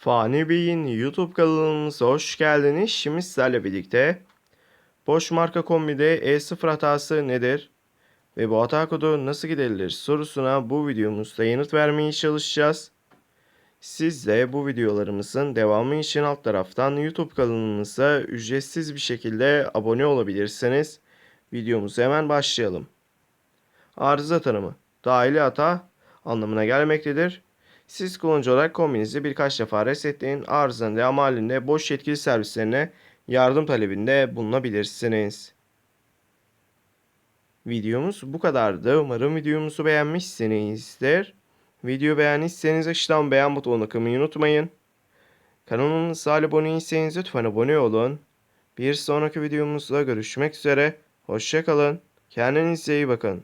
Fani Bey'in YouTube kanalımıza hoş geldiniz. Şimdi sizlerle birlikte boş marka kombide E0 hatası nedir ve bu hata kodu nasıl giderilir sorusuna bu videomuzda yanıt vermeye çalışacağız. Siz de bu videolarımızın devamı için alt taraftan YouTube kanalımıza ücretsiz bir şekilde abone olabilirsiniz. Videomuza hemen başlayalım. Arıza tanımı dahili hata anlamına gelmektedir. Siz kullanıcı olarak kombinizi birkaç defa resetleyin. Arızanın halinde boş yetkili servislerine yardım talebinde bulunabilirsiniz. Videomuz bu kadardı. Umarım videomuzu beğenmişsinizdir. Video beğendiyseniz aşağıdan beğen butonuna kılmayı unutmayın. Kanalımıza abone değilseniz lütfen abone olun. Bir sonraki videomuzda görüşmek üzere. Hoşçakalın. Kendinize iyi bakın.